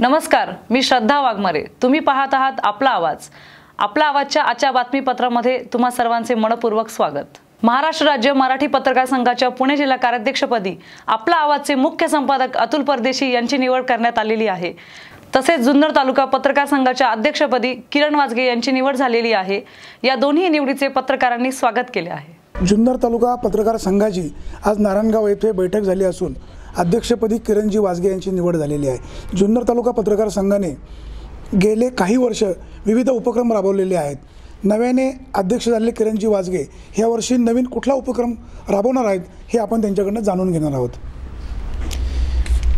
नमस्कार मी श्रद्धा वाघमारे. तुम्ही पाहत आहात आपला आवाज. आपला आवाजच्या आजच्या बातमीपत्रामध्ये तुम्हा सर्वांचे मनपूर्वक स्वागत. महाराष्ट्र राज्य मराठी पत्रकार संघाच्या पुणे जिल्हा कार्याध्यक्षपदी आपला आवाजचे मुख्य संपादक अतुल परदेशी यांची निवड करण्यात आलेली आहे. तसेच जुन्नर तालुका पत्रकार संघाच्या अध्यक्षपदी किरण वाजगे यांची निवड झालेली आहे. या दोन्ही निवडीचे पत्रकारांनी स्वागत केले आहे. जुन्नर तालुका पत्रकार संघाची आज नारायणगाव येथे बैठक झाली असून अध्यक्षपदी किरणजी वाजगे यांची निवड झालेली आहे. जुन्नर तालुका पत्रकार संघाने गेले काही वर्ष विविध उपक्रम राबवलेले आहेत. नव्याने अध्यक्ष झालेले किरणजी वाजगे ह्या वर्षी नवीन कुठला उपक्रम राबवणार आहेत हे आपण त्यांच्याकडनं जाणून घेणार आहोत.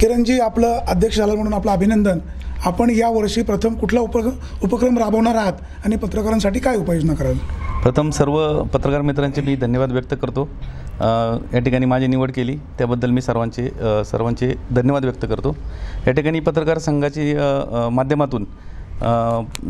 किरणजी आपलं अध्यक्ष झालं म्हणून आपलं अभिनंदन. आपण या वर्षी प्रथम कुठला उपक्रम उपक्रम राबवणार आहात आणि पत्रकारांसाठी काय उपाययोजना कराल? प्रथम सर्व पत्रकार मित्रांचे मी धन्यवाद व्यक्त करतो. या ठिकाणी माझी निवड केली. त्याबद्दल मी सर्वांचे सर्वांचे धन्यवाद व्यक्त करतो. या ठिकाणी पत्रकार संघाची माध्यमातून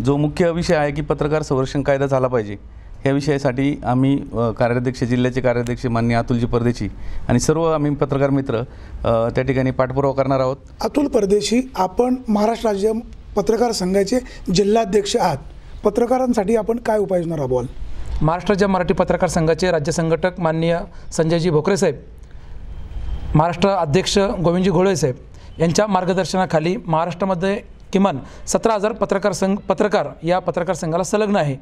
जो मुख्य विषय आहे की पत्रकार संरक्षण कायदा झाला पाहिजे या विषयासाठी आम्ही कार्याध्यक्ष जिल्ह्याचे कार्याध्यक्ष मान्य अतुलजी परदेशी आणि सर्व आम्ही पत्रकार मित्र त्या ठिकाणी पाठपुरावा करणार आहोत. अतुल परदेशी आपण महाराष्ट्र राज्य पत्रकार संघाचे जिल्हाध्यक्ष आहात. पत्रकारांसाठी आपण काय उपाययोजना राबवाल? महाराष्ट्राच्या मराठी पत्रकार संघाचे राज्य संघटक माननीय संजयजी भोकरे साहेब महाराष्ट्र अध्यक्ष गोविंदजी घोळे साहेब यांच्या मार्गदर्शनाखाली महाराष्ट्रामध्ये किमान सतरा हजार पत्रकार संघ पत्रकार या पत्रकार संघाला संलग्न आहे.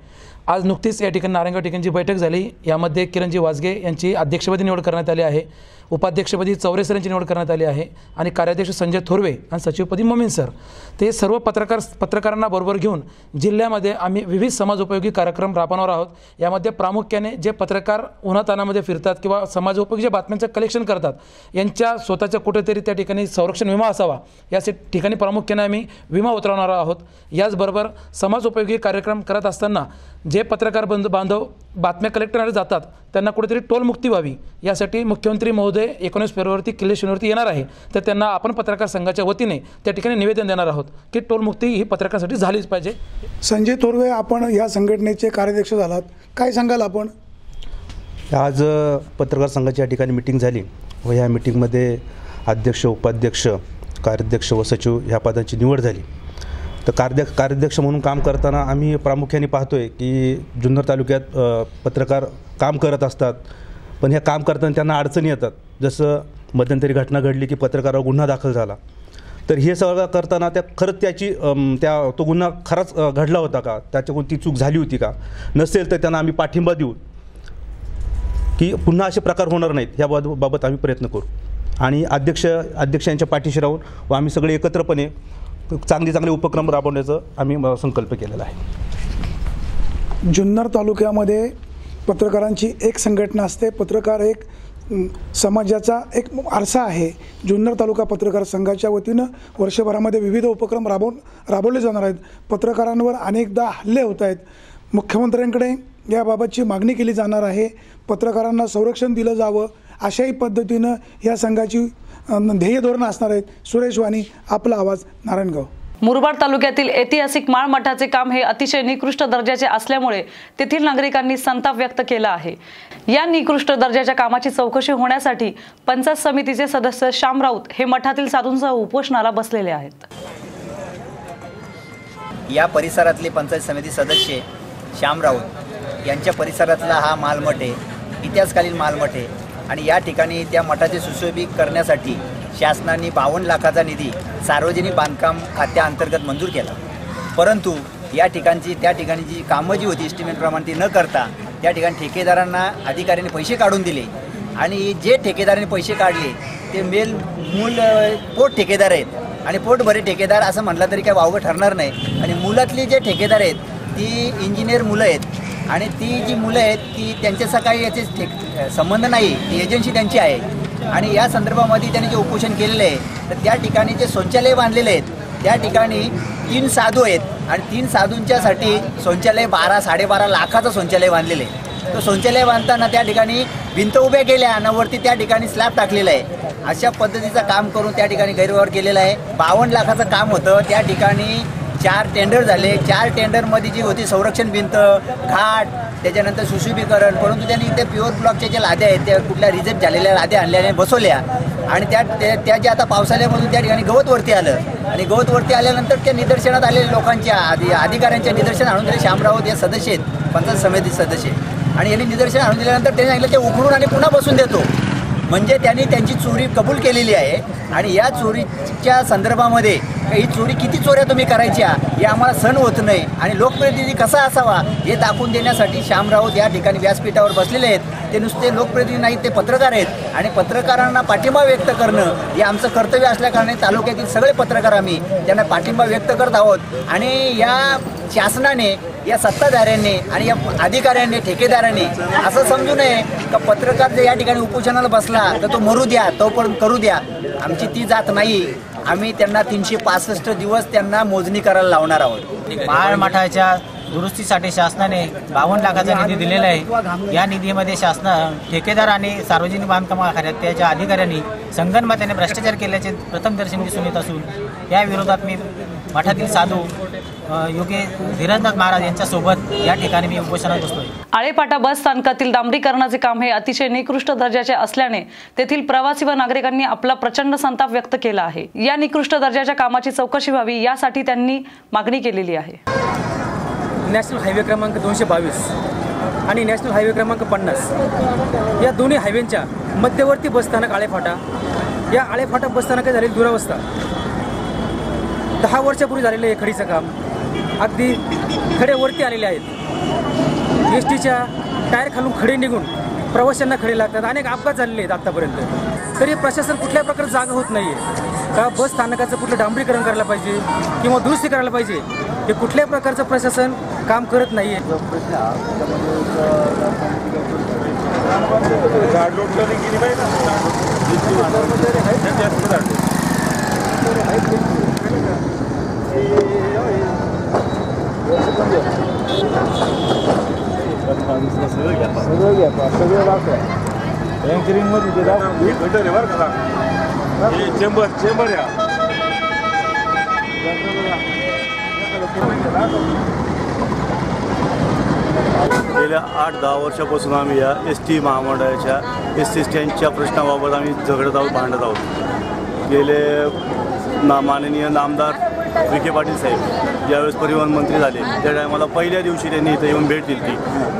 आज नुकतीच या ठिकाणी नारायणगाव ठिकाणची बैठक झाली. यामध्ये किरणजी वाजगे यांची अध्यक्षपदी निवड करण्यात आली आहे. उपाध्यक्षपदी चौरेसर यांची निवड करण्यात आली आहे. आणि कार्याध्यक्ष संजय थोरवे आणि सचिवपदी मोमीन सर. ते सर्व पत्रकार पत्रकारांना बरोबर घेऊन जिल्ह्यामध्ये आम्ही विविध समाजोपयोगी कार्यक्रम राबवणार आहोत. यामध्ये प्रामुख्याने जे पत्रकार उन्हातानामध्ये फिरतात किंवा समाजोपयोगी जे बातम्यांचं कलेक्शन करतात यांच्या स्वतःच्या कुठेतरी त्या ठिकाणी संरक्षण विमा असावा. या ठिकाणी प्रामुख्याने आम्ही विमा उतरवणार आहोत. याचबरोबर समाजोपयोगी कार्यक्रम करत असताना जे पत्रकार बंधू बांधव बातम्या कलेक्ट करणारे जातात त्यांना कुठेतरी टोलमुक्ती व्हावी. यासाठी मुख्यमंत्री महोदय एकोणीस फेब्रुवारी किल्ले शनिवारी येणार आहे. तर त्यांना आपण पत्रकार संघाच्या वतीने त्या ठिकाणी निवेदन देणार आहोत की टोलमुक्ती ही पत्रकारांसाठी झालीच पाहिजे. संजय थोरवे आपण या संघटनेचे कार्याध्यक्ष झालात. काय सांगाल आपण? आज पत्रकार संघाची या ठिकाणी मिटिंग झाली व ह्या मिटिंगमध्ये अध्यक्ष उपाध्यक्ष कार्याध्यक्ष व सचिव ह्या पदांची निवड झाली. तर कार्य कार्याध्यक्ष म्हणून काम करताना आम्ही प्रामुख्याने पाहतोय की जुन्नर तालुक्यात पत्रकार काम करत असतात. पण ह्या काम करताना त्यांना अडचणी येतात. जसं मध्यंतरी घटना घडली की पत्रकारावर गुन्हा दाखल झाला. तर हे सगळं करताना त्या खरंच त्याची त्या तो गुन्हा खराच घडला होता का? त्याच्याकडून ती चूक झाली होती का? नसेल तर त्यांना आम्ही पाठिंबा देऊ. की पुन्हा असे प्रकार होणार नाहीत. ह्या बाबत आम्ही प्रयत्न करू. आणि अध्यक्ष अध्यक्ष यांच्या पाठीशी राहून व आम्ही सगळे एकत्रपणे चांगले चांगले उपक्रम राबवण्याचं आम्ही संकल्प केलेला आहे. जुन्नर तालुक्यामध्ये पत्रकारांची एक संघटना असते. पत्रकार एक समाजाचा एक आरसा आहे. जुन्नर तालुका पत्रकार संघाच्या वतीनं वर्षभरामध्ये विविध उपक्रम राबवून राबवले जाणार आहेत. पत्रकारांवर अनेकदा हल्ले होत आहेत. मुख्यमंत्र्यांकडे याबाबतची मागणी केली जाणार आहे. पत्रकारांना संरक्षण दिलं जावं. अशाही पद्धतीनं या संघाची ध्येय धोरणं असणार आहेत. सुरेश वाणी आपला आवाज नारायणगाव. मुरबाड तालुक्यातील ऐतिहासिक माळ मठाचे काम हे अतिशय निकृष्ट दर्जाचे असल्यामुळे तेथील नागरिकांनी संताप व्यक्त केला आहे. या निकृष्ट दर्जाच्या कामाची चौकशी होण्यासाठी पंचायत समितीचे सदस्य श्याम राऊत हे मठातील साधूंसह उपोषणाला बसलेले आहेत. या परिसरातले पंचायत समिती सदस्य श्याम राऊत यांच्या परिसरातला हा मालमठ आहे. इतिहासकालीन मालमठ आहे. आणि या ठिकाणी त्या मठाचे सुशोभित करण्यासाठी शासनाने बावन्न लाखाचा निधी सार्वजनिक बांधकाम खात्याअंतर्गत मंजूर केला. परंतु या ठिकाणची त्या ठिकाणी जी कामं जी होती इस्टिमेटप्रमाणे ती न करता त्या ठिकाणी ठेकेदारांना अधिकाऱ्यांनी पैसे काढून दिले. आणि जे ठेकेदारांनी पैसे काढले ते मेल मूल पोट ठेकेदार आहेत. आणि पोटभरे ठेकेदार असं म्हटलं तरी काय वावगं ठरणार नाही. आणि मुलातली जे ठेकेदार आहेत ती इंजिनियर मुलं आहेत. आणि ती जी मुलं आहेत ती त्यांच्याचा काही याचे संबंध नाही ती एजन्सी त्यांची आहे. आणि या संदर्भामध्ये त्यांनी जे उपोषण केलेलं आहे तर त्या ठिकाणी जे शौचालय बांधलेले आहेत त्या ठिकाणी तीन साधू आहेत. आणि तीन साधूंच्यासाठी शौचालय बारा साडेबारा लाखाचं शौचालय बांधलेलं आहे. तर शौचालय बांधताना त्या ठिकाणी भिंत उभ्या केल्या आणि वरती त्या ठिकाणी स्लॅब टाकलेला आहे. अशा पद्धतीचं काम करून त्या ठिकाणी गैरव्यवहार केलेला आहे. बावन्न लाखाचं काम होतं. त्या ठिकाणी चार टेंडर झाले. चार टेंडरमध्ये जी होती संरक्षण भिंत घाट त्याच्यानंतर सुशोभीकरण परंतु त्यांनी ते प्युअर ब्लॉकच्या ज्या लाद्या आहेत त्या कुठल्या रिजेक्ट झालेल्या लाद्या आणल्याने बसवल्या. आणि त्या त्या- त्या आता पावसाळ्यामधून त्या ठिकाणी गवतवरती आलं. आणि गवतवरती आल्यानंतर त्या निदर्शनात आलेल्या लोकांच्या आधी अधिकाऱ्यांच्या निदर्शन आणून दिले शामरावत या सदस्य आहेत पंचायत समिती सदस्य आणि यांनी निदर्शन आणून दिल्यानंतर त्यांनी सांगितलं ते उघडून आणि पुन्हा बसून देतो. म्हणजे त्यांनी त्यांची चोरी कबूल केलेली आहे. आणि या चोरीच्या संदर्भामध्ये ही चोरी किती चोऱ्या तुम्ही करायच्या हे आम्हाला सण होत नाही. आणि लोकप्रतिनिधी कसा असावा हे दाखवून देण्यासाठी श्याम राऊत या ठिकाणी व्यासपीठावर बसलेले आहेत. ते नुसते लोकप्रतिनिधी नाहीत ते पत्रकार आहेत. आणि पत्रकारांना पाठिंबा व्यक्त करणं हे आमचं कर्तव्य असल्याकारणे तालुक्यातील सगळे पत्रकार आम्ही त्यांना पाठिंबा व्यक्त करत आहोत. आणि या शासनाने या सत्ताधाऱ्यांनी आणि या अधिकाऱ्यांनी ठेकेदारांनी असं समजू नये का पत्रकार जर या ठिकाणी उपोषणाला बसला तर तो मरू द्या तोपर्यंत करू द्या. आमची ती जात नाही. आम्ही त्यांना तीनशे पासष्ट दिवस त्यांना मोजणी करायला लावणार आहोत. महाड मठाच्या दुरुस्तीसाठी शासनाने बावन्न लाखाचा निधी दिलेला आहे. या निधीमध्ये शासन ठेकेदार आणि सार्वजनिक बांधकाम खात्याच्या अधिकाऱ्यांनी संगनमताने भ्रष्टाचार केल्याचे प्रथम दर्शन दिसून येत असून या विरोधात मी मठातील साधू योगे योगी धीरजनाथ महाराज यांच्यासोबत या ठिकाणी मी उपोषणात बसतोय आळेपाटा बस स्थानकातील डांबरीकरणाचे काम हे अतिशय निकृष्ट दर्जाचे असल्याने तेथील प्रवासी व नागरिकांनी आपला प्रचंड संताप व्यक्त केला आहे. या निकृष्ट दर्जाच्या कामाची चौकशी व्हावी यासाठी त्यांनी मागणी केलेली आहे. नॅशनल हायवे क्रमांक दोनशे बावीस आणि नॅशनल हायवे क्रमांक पन्नास या दोन्ही हायवेंच्या मध्यवर्ती बसस्थानक आळेफाटा या आळेफाटा बसस्थानकात झालेली दुरावस्था दहा वर्षापूर्वी झालेलं हे खडीचं काम अगदी खडे वरती आलेले आहेत. एस टीच्या टायर खालून खडे निघून प्रवाशांना खडे लागतात. अनेक अपघात झालेले आहेत आत्तापर्यंत तरी प्रशासन कुठल्या प्रकारे जागा होत नाही आहे का बस स्थानकाचं कुठलं डांबरीकरण करायला पाहिजे किंवा दुरुस्ती करायला पाहिजे हे कुठल्याही प्रकारचं प्रशासन काम करत नाही आहे चेंबर चेंबर या गेल्या आठ दहा वर्षापासून आम्ही या एस टी महामंडळाच्या एस टी स्टँडच्या प्रश्नाबाबत आम्ही झगडत आहोत भांडत आहोत. गेले ना माननीय नामदार विखे पाटील साहेब ज्यावेळेस परिवहन मंत्री झाले त्या टायमाला पहिल्या दिवशी त्यांनी इथं येऊन भेट दिली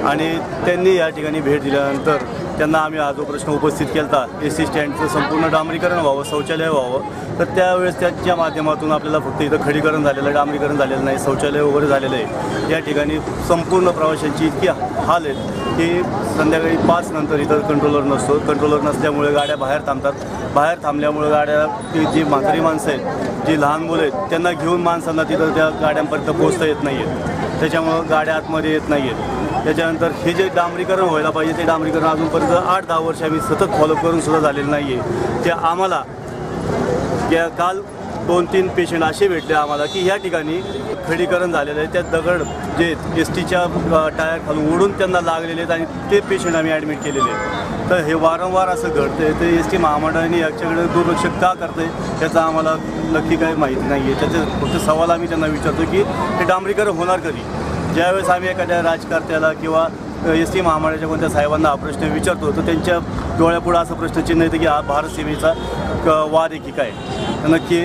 आणि त्यांनी या ठिकाणी भेट दिल्यानंतर त्यांना आम्ही हा जो प्रश्न उपस्थित केला एस टी स्टँडचं संपूर्ण डांबरीकरण व्हावं शौचालय व्हावं तर त्यावेळेस त्यांच्या माध्यमातून आपल्याला फक्त इथं खडीकरण झालेलं आहे डांबरीकरण झालेलं नाही शौचालय वगैरे झालेलं आहे. या ठिकाणी संपूर्ण प्रवाशांची इतकी हाल आहेत की संध्याकाळी पाच नंतर इथं कंट्रोलर नसतो. कंट्रोलर नसल्यामुळे गाड्या बाहेर थांबतात. बाहेर थांबल्यामुळे गाड्या ती जी म्हातारी माणसं आहेत जी लहान मुलं आहेत त्यांना घेऊन माणसांना तिथं त्या गाड्यांपर्यंत पोहोचता येत नाही आहेत त्याच्यामुळं गाड्या आतमध्ये येत नाही आहेत त्याच्यानंतर हे जे डांबरीकरण व्हायला पाहिजे ते डांबरीकरण अजूनपर्यंत आठ दहा वर्ष आम्ही सतत फॉलो करून सुद्धा झालेलं नाही आहे ते आम्हाला या काल दोन तीन पेशंट असे भेटले आम्हाला की या ठिकाणी खडीकरण झालेलं आहे. त्या दगड जे एस टीच्या टायर खालून उडून त्यांना लागलेले आहेत आणि ते पेशंट आम्ही ॲडमिट केलेले आहेत. तर हे वारंवार असं घडतंय. ते एस टी महामंडळाने याच्याकडे दुर्लक्ष का करते त्याचा आम्हाला नक्की काही माहिती नाही आहे त्याचे फक्त सवाल आम्ही त्यांना विचारतो की हे डांबरीकरण होणार कधी? ज्यावेळेस आम्ही एखाद्या राजकर्त्याला किंवा एस टी महामंडळाच्या कोणत्या साहेबांना हा प्रश्न विचारतो तर त्यांच्या डोळ्यापुढं असा प्रश्नचिन्ह येतं की हा भारत सेवेचा क वाद आहे की काय नक्की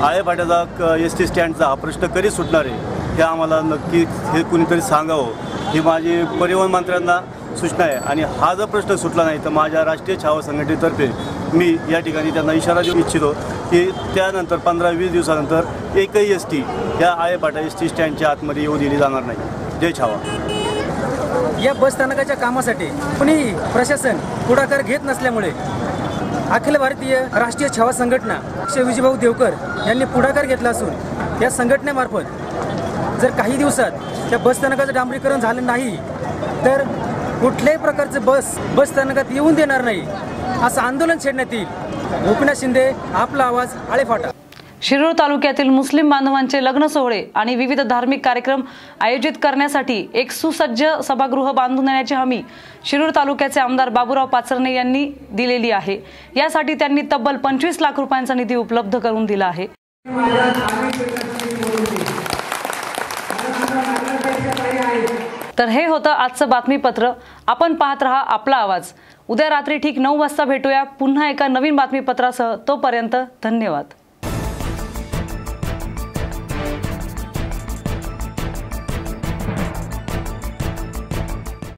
नक्की आळेपाट्याचा एस टी स्टँडचा हा प्रश्न कधी सुटणार आहे हे आम्हाला नक्की हे कुणीतरी सांगावं ही माझी परिवहन मंत्र्यांना सूचना आहे. आणि हा जर प्रश्न सुटला नाही तर माझ्या राष्ट्रीय छावा संघटनेतर्फे मी या ठिकाणी त्यांना इशारा देऊ इच्छितो की त्यानंतर पंधरा वीस दिवसानंतर एकही एस टी या आळेपाटा एस टी स्टँडच्या आतमध्ये येऊ दिली जाणार नाही. जय छावा. या बस स्थानकाच्या कामासाठी कुणीही प्रशासन पुढाकार घेत नसल्यामुळे अखिल भारतीय राष्ट्रीय छावा संघटना श्री विजयभाऊ देवकर यांनी पुढाकार घेतला असून या संघटनेमार्फत जर काही दिवसात त्या बसस्थानकाचं डांबरीकरण झालं नाही तर कुठल्याही प्रकारचं बस बसस्थानकात येऊन देणार नाही असं आंदोलन छेडण्यात येईल. गोपीनाथ शिंदे आपला आवाज आळेफाटा. शिरूर तालुक्यातील मुस्लिम बांधवांचे लग्न सोहळे आणि विविध धार्मिक कार्यक्रम आयोजित करण्यासाठी एक सुसज्ज सभागृह बांधून देण्याची हमी शिरूर तालुक्याचे आमदार बाबूराव पाचरणे यांनी दिलेली आहे. यासाठी त्यांनी तब्बल पंचवीस लाख रुपयांचा निधी उपलब्ध करून दिला आहे. तर हे होतं आजचं बातमीपत्र. आपण पाहत रहा आपला आवाज. उद्या रात्री ठीक नऊ वाजता भेटूया. पुन्हा एका नवीन बातमीपत्रासह तोपर्यंत धन्यवाद.